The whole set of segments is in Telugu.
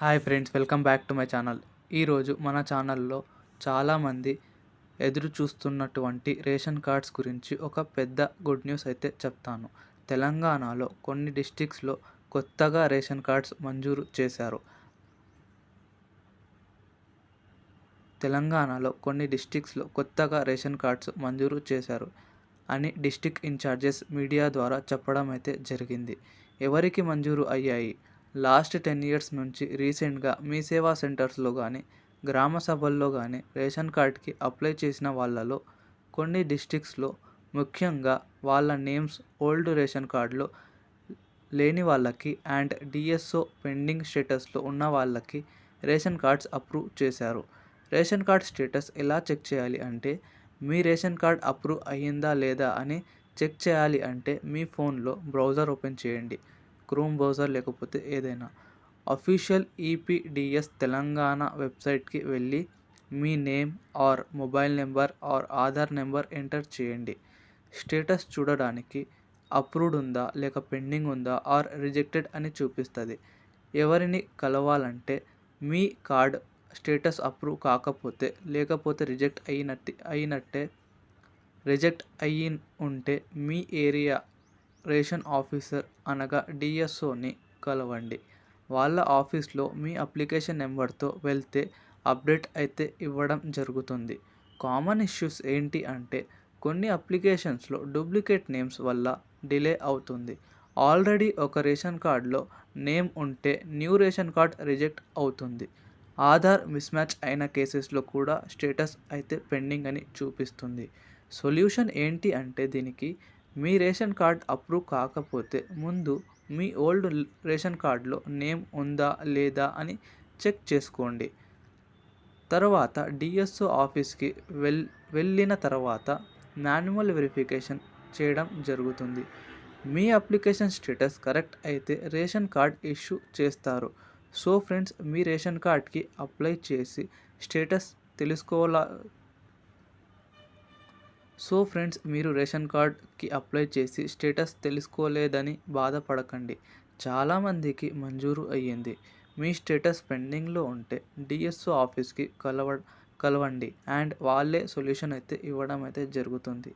Hi friends welcome back to my channel. ఈరోజు మన ఛానల్లో చాలామంది ఎదురు చూస్తున్నటువంటి రేషన్ కార్డ్స్ గురించి ఒక పెద్ద గుడ్ న్యూస్ అయితే చెప్తాను. తెలంగాణలో కొన్ని డిస్టిక్స్లో కొత్తగా రేషన్ కార్డ్స్ మంజూరు చేశారు. తెలంగాణలో కొన్ని డిస్టిక్స్లో కొత్తగా రేషన్ కార్డ్స్ మంజూరు చేశారు అని డిస్టిక్ ఇన్ఛార్జెస్ మీడియా ద్వారా చెప్పడం అయితే జరిగింది. ఎవరికి మంజూరు అయ్యాయి? లాస్ట్ టెన్ ఇయర్స్ నుంచి రీసెంట్గా మీ సేవా సెంటర్స్లో కానీ గ్రామ సభల్లో కానీ రేషన్ కార్డ్కి అప్లై చేసిన వాళ్ళలో కొన్ని డిస్టిక్స్లో ముఖ్యంగా వాళ్ళ నేమ్స్ ఓల్డ్ రేషన్ కార్డులో లేని వాళ్ళకి అండ్ డిఎస్ఓ పెండింగ్ స్టేటస్లో ఉన్న వాళ్ళకి రేషన్ కార్డ్స్ అప్రూవ్ చేశారు. రేషన్ కార్డ్ స్టేటస్ ఎలా చెక్ చేయాలి అంటే మీ రేషన్ కార్డ్ అప్రూవ్ అయ్యిందా లేదా అని చెక్ చేయాలి అంటే మీ ఫోన్లో బ్రౌజర్ ఓపెన్ చేయండి. క్రోమ్ బ్రౌజర్ లేకపోతే ఏదైనా. అఫీషియల్ ఈపీడిఎస్ తెలంగాణ వెబ్సైట్కి వెళ్ళి మీ name or mobile number or Aadhaar number enter చేయండి. స్టేటస్ చూడడానికి అప్రూవ్డ్ ఉందా లేక పెండింగ్ ఉందా ఆర్ రిజెక్టెడ్ అని చూపిస్తుంది. ఎవరిని కలవాలంటే మీ కార్డ్ స్టేటస్ అప్రూవ్ కాకపోతే లేకపోతే రిజెక్ట్ అయినట్టు అయినట్టే రిజెక్ట్ అయ్యి ఉంటే మీ ఏరియా రేషన్ ఆఫీసర్ అనగా డిఎస్ఓని కలవండి. వాళ్ళ ఆఫీస్లో మీ అప్లికేషన్ నెంబర్తో వెళ్తే అప్డేట్ అయితే ఇవ్వడం జరుగుతుంది. కామన్ ఇష్యూస్ ఏంటి అంటే కొన్ని అప్లికేషన్స్లో డూప్లికేట్ నేమ్స్ వల్ల డిలే అవుతుంది. ఆల్రెడీ ఒక రేషన్ కార్డ్లో నేమ్ ఉంటే న్యూ రేషన్ కార్డ్ రిజెక్ట్ అవుతుంది. ఆధార్ మిస్మ్యాచ్ అయిన కేసెస్లో కూడా స్టేటస్ అయితే పెండింగ్ అని చూపిస్తుంది. సొల్యూషన్ ఏంటి అంటే దీనికి మీ రేషన్ కార్డ్ అప్రూవ్ కాకపోతే ముందు మీ ఓల్డ్ రేషన్ కార్డులో నేమ్ ఉందా లేదా అని చెక్ చేసుకోండి. తర్వాత డిఎస్ఓ ఆఫీస్కి వెల్ వెళ్ళిన తర్వాత మాన్యువల్ వెరిఫికేషన్ చేయడం జరుగుతుంది. మీ అప్లికేషన్ స్టేటస్ కరెక్ట్ అయితే రేషన్ కార్డ్ ఇష్యూ చేస్తారు. సో ఫ్రెండ్స్ మీ రేషన్ కార్డ్కి అప్లై చేసి స్టేటస్ తెలుసుకోవాల సో ఫ్రెండ్స్ మీరు రేషన్ కార్డ్కి అప్లై చేసి స్టేటస్ తెలుసుకోలేదని బాధపడకండి. చాలామందికి మంజూరు అయ్యింది. మీ స్టేటస్ పెండింగ్లో ఉంటే డిఎస్ఓ ఆఫీస్కి కలవ కలవండి అండ్ వాళ్ళే సొల్యూషన్ అయితే ఇవ్వడం అయితే జరుగుతుంది.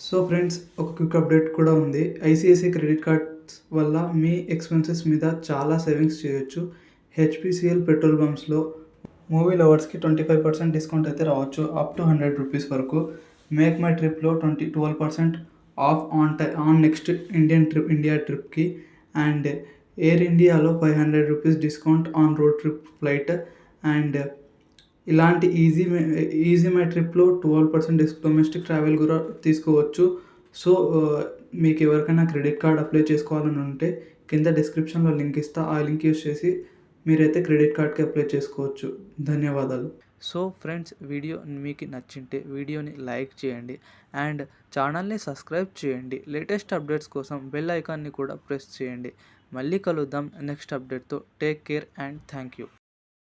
సో ఫ్రెండ్స్ ఒక క్విక్ అప్డేట్ కూడా ఉంది. ఐసిఐసిఐ క్రెడిట్ కార్డ్స్ వల్ల మీ ఎక్స్పెన్సెస్ మీద చాలా సేవింగ్స్ చేయొచ్చు. హెచ్పిసిఎల్ పెట్రోల్ బంప్స్లో మూవీ లవర్స్కి ట్వంటీ ఫైవ్ పర్సెంట్ డిస్కౌంట్ అయితే రావచ్చు. అప్ టు హండ్రెడ్ రూపీస్ వరకు. మేక్ మై ట్రిప్లో twenty twelve percent off on tie on next Indian trip India ట్రిప్కి అండ్ ఎయిర్ ఇండియాలో five hundred rupees discount on road trip flight and ఇలాంటి ఈజీ ఈజీ మై ట్రిప్లో ట్వెల్వ్ పర్సెంట్ డిస్ డొమెస్టిక్ ట్రావెల్ కూడా తీసుకోవచ్చు. సో uh, మీకు ఎవరికైనా క్రెడిట్ కార్డ్ అప్లై చేసుకోవాలని ఉంటే కింద డిస్క్రిప్షన్లో లింక్ ఇస్తా. ఆ లింక్ యూస్ చేసి మీరైతే క్రెడిట్ కార్డ్కి అప్లై చేసుకోవచ్చు. ధన్యవాదాలు. సో ఫ్రెండ్స్ వీడియో మీకు నచ్చింటే వీడియోని లైక్ చేయండి అండ్ ఛానల్ని సబ్స్క్రైబ్ చేయండి. లేటెస్ట్ అప్డేట్స్ కోసం బెల్ ఐకాన్ని కూడా ప్రెస్ చేయండి. మళ్ళీ కలుద్దాం next అప్డేట్తో. Take care and thank you.